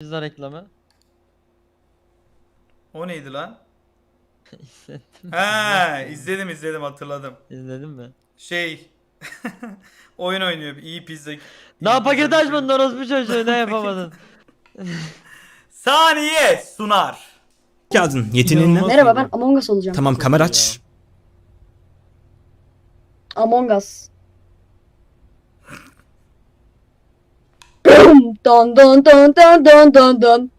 Pizza reklamı. O neydi lan? İzledim. He izledim izledim hatırladım. İzledin mi? Şey oyun oynuyor iyi pizza. Daha iyi paket pizza- açmadın orospu çocuğu ne yapamadın? Saniye sunar. geldin. Yeteneğin ne? Merhaba iyi. ben Among Us olacağım. Tamam kamera iyi aç. Among Us. Don don don don don don don.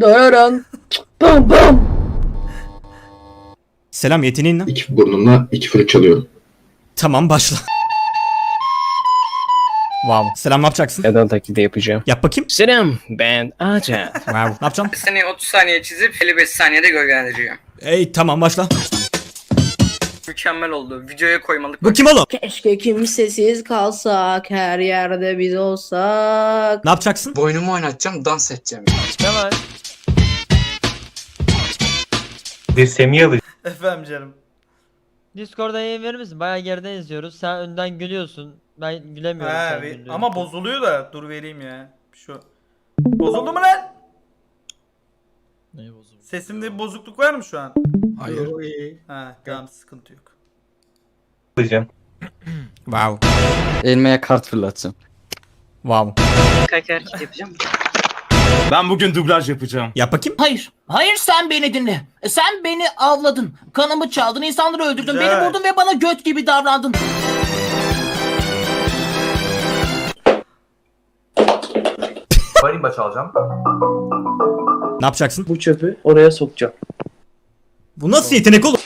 Dararan. Bum bum. Selam yeteneğin ne? İki burnumla iki flüt çalıyorum. Tamam başla. Wow. Selam ne yapacaksın? Neden taklidi yapacağım? Yap bakayım. Selam ben Acat. Wow. Ne yapacaksın? Seni 30 saniye çizip 55 saniyede gölgelendireceğim. Ey tamam başla. Mükemmel oldu. Videoya koymalık. Bu kim oğlum? Keşke kimsesiz kalsak, her yerde biz olsak. Ne yapacaksın? Boynumu oynatacağım, dans edeceğim. Ne var? Efendim canım. Discord'a yayın verir misin? Bayağı geriden izliyoruz. Sen önden gülüyorsun. Ben gülemiyorum He, sen bir- ama bozuluyor da dur vereyim ya. Şu. Bozuldu mu lan? Sesimde bir bozukluk var mı şu an? Hayır. Ha tamam sıkıntı yok. Wow. Elmeye kart fırlatacağım. Wow. Kaç hareket yapacağım. Ben bugün dublaj yapacağım. Yap bakayım. Hayır, hayır sen beni dinle. Sen beni avladın, kanımı çaldın, insanları öldürdün, Güzel. beni vurdun ve bana göt gibi davrandın. Marimba çalacağım. Ne yapacaksın? Bu çöpü oraya sokacağım. Bu nasıl yetenek oğlum?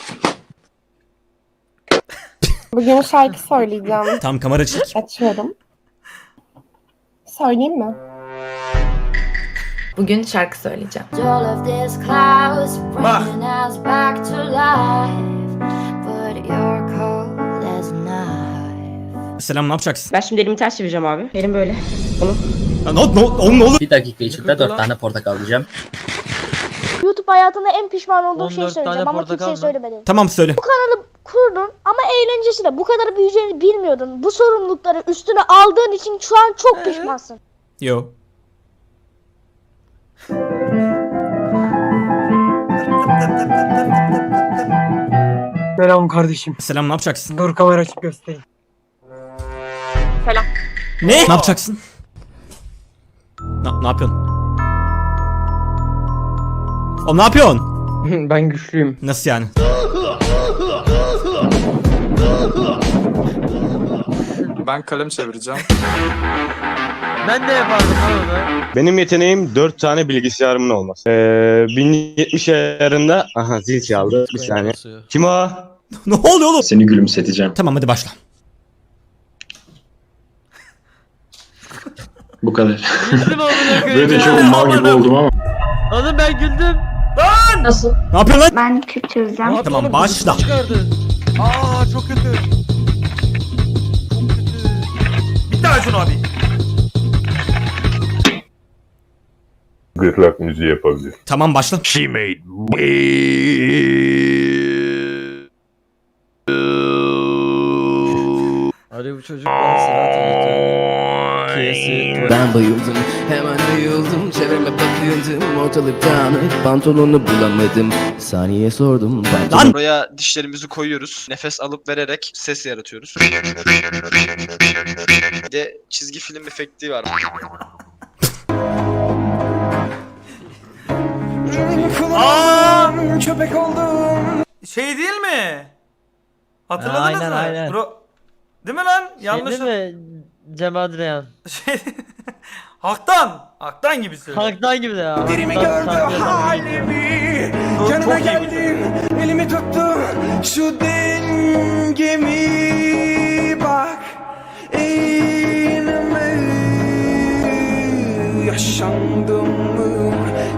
Bugün şarkı söyleyeceğim. Tam kamera çek. Açıyorum. Söyleyeyim mi? Bugün şarkı söyleyeceğim. Bak. Selam ne yapacaksın? Ben şimdi elimi ters çevireceğim abi. Elim böyle. Ya, ne, ne, oğlum ne olur? Bir dakika içinde 4 tane portakal alacağım. YouTube hayatında en pişman olduğum 14 şeyi tane söyleyeceğim ama portakal kimseye mı? söylemedim. Tamam söyle. Kurdun ama eğlencesi de bu kadar büyüyeceğini bilmiyordun. Bu sorumlulukları üstüne aldığın için şu an çok pişmansın. Yo. Selam kardeşim. Selam ne yapacaksın? Dur kamera açıp göstereyim. Ne? Ne yapacaksın? Ne, ne yapıyorsun? Oğlum ne yapıyorsun? ben güçlüyüm. Nasıl yani? Ben kalem çevireceğim. Ben de yapardım onu. Benim yeteneğim 4 tane bilgisayarımın olması. Ee, 1070 ayarında... Aha zil çaldı. Bir saniye. Kim o? ne oluyor oğlum? Seni gülümseteceğim. Tamam hadi başla. Bu kadar. Güldüm amına koyayım. Böyle de ya. çok mal gibi oldum ama. Oğlum ben güldüm. Nasıl? Ne yapıyorsun lan? Ben Kürt çözeceğim. Tamam başla. Aa çok kötü. Çok kötü. Bir daha şunu abi. Gırtlak müziği yapabilir. Tamam başla. She made Hadi bu çocuk bana sıra Ben bayıldım, hemen bayıldım. Çevreme bakıyordum, ortalık dağınık. Pantolonu bulamadım. Saniye sordum. Lan! Buraya dişlerimizi koyuyoruz. Nefes alıp vererek ses yaratıyoruz. Bir de çizgi film efekti var. Aa! Köpek oldum. Şey değil mi? Hatırladınız Aynen, mı? aynen. Bro... Değil mi lan? Yanlış. Şey değil mi? Cem Adrian. Şey... Haktan. Haktan gibi söylüyor. Halktan gibi de ya. Derimi Halktan- gördü halktan- halimi. Yanına geldim. Elimi tuttu. Şu dengemi bak. Eğilme. Yaşandım mı?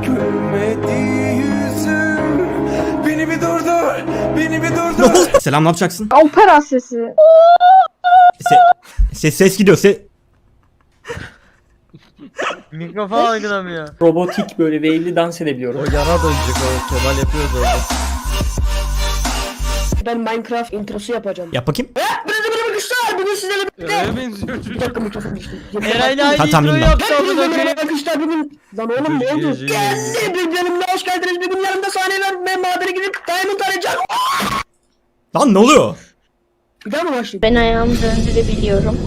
Gülmedi yüzüm. Beni bir durdur. Beni bir durdur. Selam ne yapacaksın? Opera sesi. Se ses ses gidiyor. Se Mikrofon algılamıyor. Robotik böyle wave'li dans edebiliyorum. O yana dönecek o. Kemal yapıyordu orada. Ben Minecraft introsu yapacağım. yap bakayım. Böyle böyle güçler bugün sizlerle Öyle benziyor bir çocuk. dakika mikrofon düştü. Eray'la aynı tamam, introyu bilmem. yaptı amına Hepinize koyayım. merhaba arkadaşlar bugün Lan oğlum ne oldu? Geldi bir bölümde hoş geldiniz. Bugün yanımda sahne var. Ben madene gidip Diamond arayacağım. Lan ne oluyor? Bir daha mı başlayayım? Ben ayağımı döndürebiliyorum.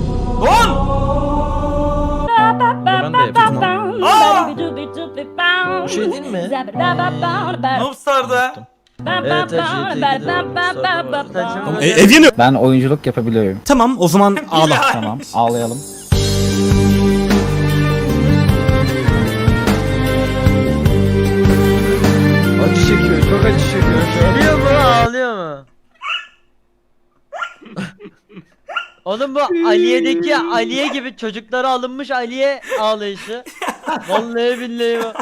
Lan! Ben de yapayım. Aa! Bu şey değil mi? Noobstar'da. Evet E, ev yanıyor. Ben oyunculuk yapabiliyorum. Tamam o zaman ağla. Tamam ağlayalım. Oğlum bu Aliye'deki Aliye gibi çocuklara alınmış Aliye ağlayışı. Vallahi billahi bu.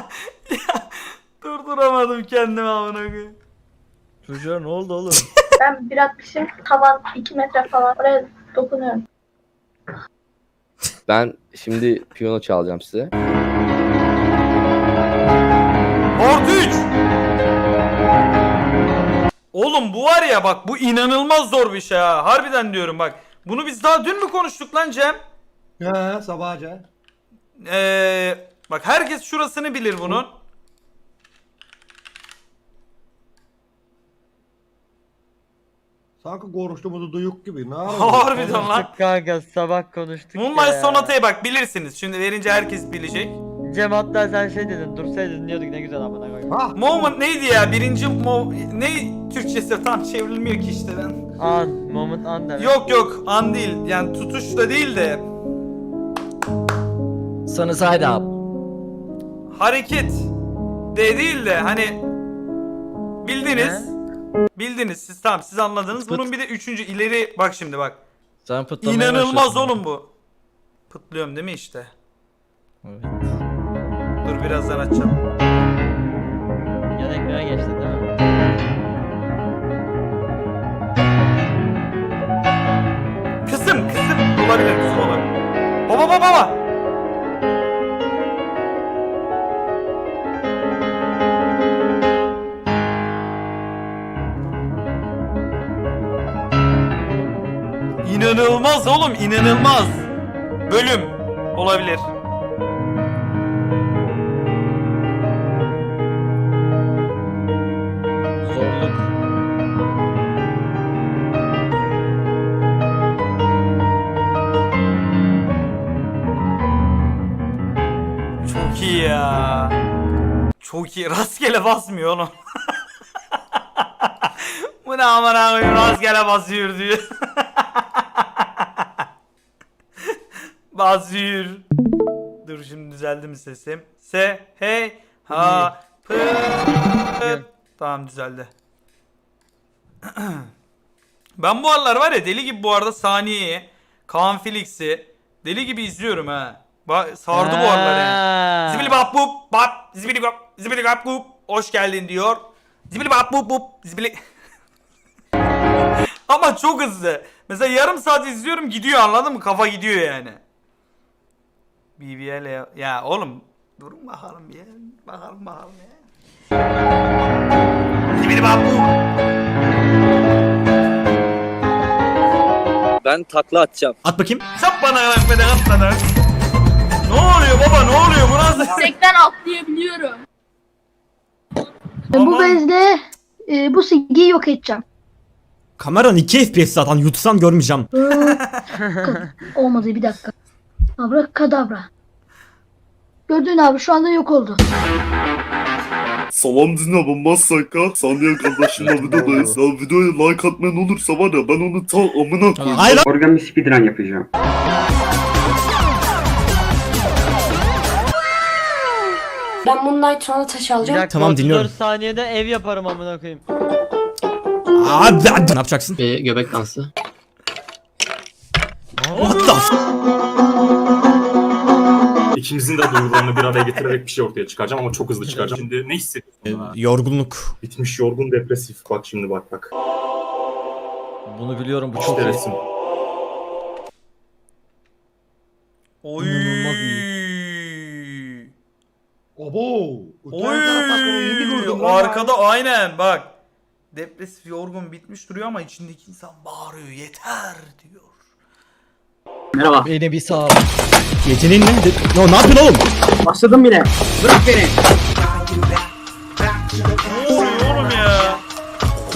Durduramadım kendimi amına koyayım. Çocuğa ne oldu oğlum? Ben bir atmışım. Tavan 2 metre falan. Oraya dokunuyorum. Ben şimdi piyano çalacağım size. 3. Oğlum bu var ya bak bu inanılmaz zor bir şey ha. Harbiden diyorum bak. Bunu biz daha dün mü konuştuk lan Cem? He sabahca. Ee, bak herkes şurasını bilir bunun. Sanki konuştuğumuzu duyuk gibi. Ne Harbiden lan. Konuştuk kanka sabah konuştuk Moonlight ya. Sonata'ya bak bilirsiniz. Şimdi verince herkes bilecek. Cem hatta sen şey dedin dursaydın dinliyorduk ne güzel amına koyayım. Moment neydi ya? Birinci mo ne Türkçesi tam çevrilmiyor ki işte ben. An, moment an demek. Yok yok an değil. Yani tutuş da değil de Sana side up. hareket de değil de hani bildiniz. Bildiniz siz tamam siz anladınız. Bunun bir de üçüncü ileri bak şimdi bak. Sen İnanılmaz oğlum bu. Pıtlıyorum değil mi işte? Evet. Dur birazdan açacağım. Yan ekrana geçtin değil mi? Baba. İnanılmaz oğlum inanılmaz. Bölüm olabilir. Çok iyi. Rastgele basmıyor oğlum. Bu ne aman abi rastgele basıyor diyor. basıyor. Dur şimdi düzeldi mi sesim? Se, hey, ha, pı. Tamam düzeldi. ben bu aralar var ya deli gibi bu arada Saniye'yi, Kaan Felix'i deli gibi izliyorum ha. Ba- sardı bu aralar yani. Zibili bap bup bap zibili bap zibili bap bup hoş geldin diyor. Zibili bap bup bup zibili Ama çok hızlı. Mesela yarım saat izliyorum gidiyor anladın mı? Kafa gidiyor yani. BBL ya, ya oğlum durun bakalım ya. Bakalım bakalım ya. Zibili bap bup. Ben takla atacağım. At bakayım. Çap bana bak bana at bana. Ne oluyor baba ne oluyor bu nasıl? Yüksekten atlayabiliyorum. Aman. Bu bezle e, bu silgiyi yok edeceğim. Kameran 2 FPS zaten yutsam görmeyeceğim. Olmadı bir dakika. Abra kadabra. Gördün abi şu anda yok oldu. Salam dinle ben Masaka. Saniye kardeşimle videodayız. Ya videoya like atmayan olursa var ya ben onu ta amına koyayım. Hayır lan. Organ bir speedrun yapacağım. Ben Moonlight sonra taş Bir dakika, Tamam, 34 dinliyorum. saniyede ev yaparım amına koyayım. Abi. Ne yapacaksın? Bir göbek dansı. What the f- İkimizin de duygularını bir araya getirerek bir şey ortaya çıkaracağım ama çok hızlı çıkaracağım. Şimdi ne Ee, hissediyorsun? ha? Yorgunluk. Bitmiş yorgun depresif. Bak şimdi bak bak. Bunu biliyorum bu İşte resim. Oy. İnanılmaz Obo. Oy. Arkada aynen bak. Depresif yorgun bitmiş duruyor ama içindeki insan bağırıyor yeter diyor. Merhaba. Beni bir sağ Yeteneğin ne? De- Ya ne yapıyorsun oğlum? Başladım yine. Bırak beni. Ne oluyor oğlum ya?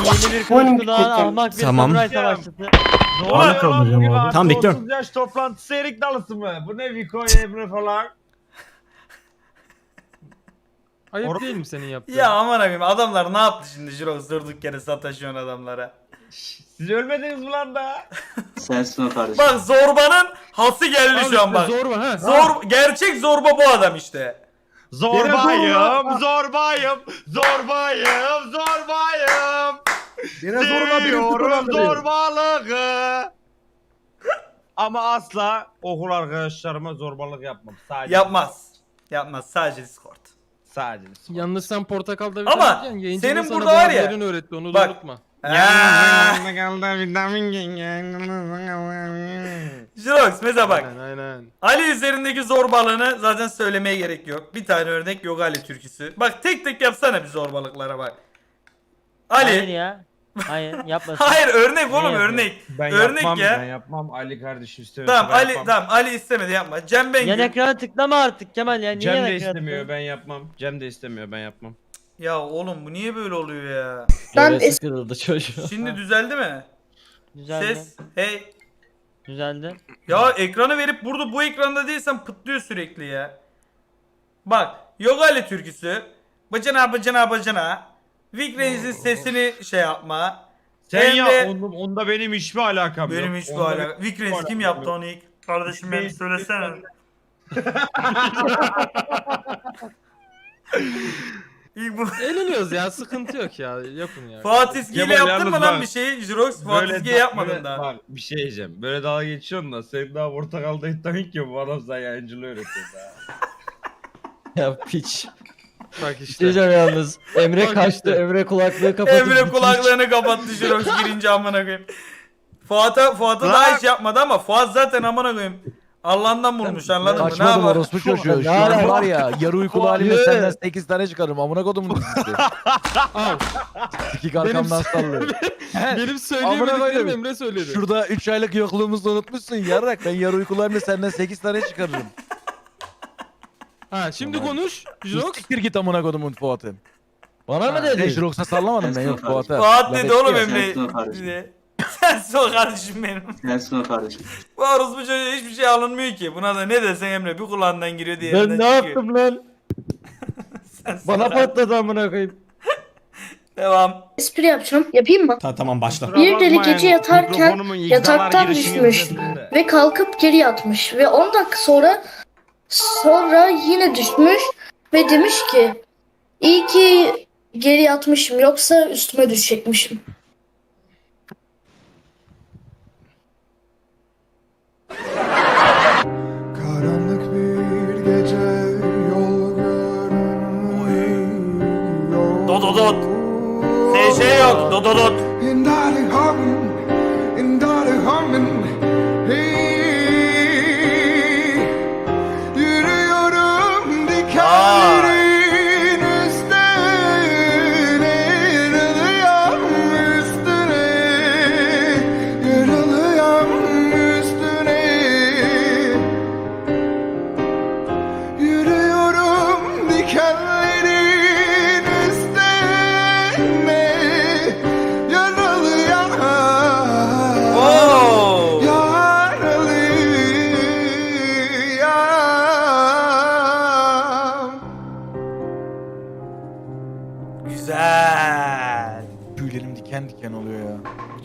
Yeni bir kılıç kulağın ahmak bir Tamam. samuray savaşçısı. Ne oluyor lan? Tamam bekliyorum. yaş toplantısı erik dalısı mı? Bu ne Viko Emre falan? Ayıp değil mi senin yaptığın? Ya aman abim adamlar ne yaptı şimdi Jirox durduk yere sataşıyorsun adamlara. Siz ölmediniz mi lan da? Sensin o kardeşim. Bak zorbanın hası geldi şu an bak. Zor ha? Zor, gerçek zorba bu adam işte. Zorbayım, zorbayım, zorbayım, zorbayım. Yine Seviyorum zorbalığı. Ama asla okul arkadaşlarıma zorbalık yapmam. Sadece Yapmaz. Yapmaz sadece Discord. Sadece. Yalnız sen portakalda Ama vitamin yiyeceksin. Yayıncının senin sana burada var ya, değerlerini öğretti onu bak- da unutma. Aa, Jirox mesela bak. Aynen aynen. Ali üzerindeki zorbalığını zaten söylemeye gerek yok. Bir tane örnek yok Ali türküsü. Bak tek tek yapsana bir zorbalıklara bak. Hayır Ali. ya. Hayır yapmasın. Hayır örnek oğlum yapıyor? örnek. Ben Örnek yapmam, ya. ben yapmam. Ali kardeşim istemiyor. Tamam Ali tamam Ali istemedi yapma. Cem Bengül. Yan ekrana tıklama artık Kemal ya. Niye Cem yan de ekrana istemiyor, tıklıyorsun? ben yapmam. Cem de istemiyor, ben yapmam. Ya oğlum bu niye böyle oluyor ya? Ben Hevesi kırıldı çocuğun. Şimdi düzeldi mi? Düzeldi. Ses. Hey. Düzeldi. Ya ekranı verip burada bu ekranda değilsen pıtlıyor sürekli ya. Bak yok Ali türküsü. Bacana bacana bacana. Vic sesini şey yapma. Sen Hem ya, de- onda, onda benim hiçbir alakam yok. Benim hiç bu Onda alaka. Vic Reis kim alakam yaptı yok. onu ilk? Kardeşim benim söylesene. İlk bu. Eğleniyoruz ya sıkıntı yok ya yapın ya. Fuat İzgi ile Kemal yaptın mı yalnız lan bak, bir şey? Jirox Böyle İzgi'ye da- yapmadın daha. Bak bir şey diyeceğim. Böyle dalga geçiyorsun da sen daha portakalda iddian ki bu adam sana yayıncılığı öğretiyor daha. Ya piç. Bak işte. Diyeceğim yalnız. Emre Bak kaçtı. işte. Emre kulaklığı kapatıp. Emre kulaklarını kapattı Jirox girince amına koyayım. Fuat'a Fuat'a daha hiç yapmadı ama Fuat zaten amına koyayım. Allah'dan bulmuş anladın mı? Ne Kaçmadım yapar? orospu çocuğu. Şu an var ya yarı uykulu halimle senden 8 tane çıkarım. Amına kodumun dizisi. Al. Sikik arkamdan sallıyor. Benim söyleyemediklerim. Emre söyledi. Şurada 3 aylık yokluğumuzu unutmuşsun yarrak. Ben yarı uykulu halimle senden 8 tane çıkarırım. Ha şimdi konuş. Jirox. Siktir git amına kodumun Fuat'ım. Bana mı Ha, dedi? Jirox'a sallamadım ben yok Fuat'a. Fuat Laf dedi etti oğlum ya. Emre. Sensin o kardeşim benim. Sensin o kardeşim. Bu orospu çocuğa hiçbir şey alınmıyor ki. Buna da ne desen Emre bir kulağından giriyor diye. Ben ne yaptım lan? Sensin Bana kardeşim. patladı amına koyayım. Devam. espri yapacağım. Yapayım mı? Ta tamam başla. Bir deli gece yatarken yataktan düşmüş. ve kalkıp geri yatmış ve 10 dakika sonra sonra yine düşmüş ve demiş ki iyi ki geri yatmışım yoksa üstüme düşecekmişim.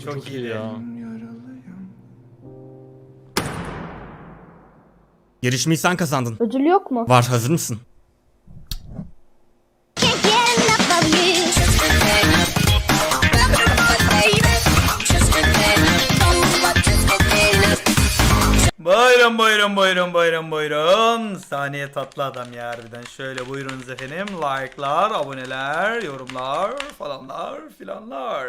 Ya. Çok, iyi ya. Yarışmayı sen kazandın. Ödül yok mu? Var hazır mısın? Buyurun buyurun buyurun buyurun buyurun. Saniye tatlı adam ya harbiden. Şöyle buyurunuz efendim. Like'lar, aboneler, yorumlar falanlar filanlar.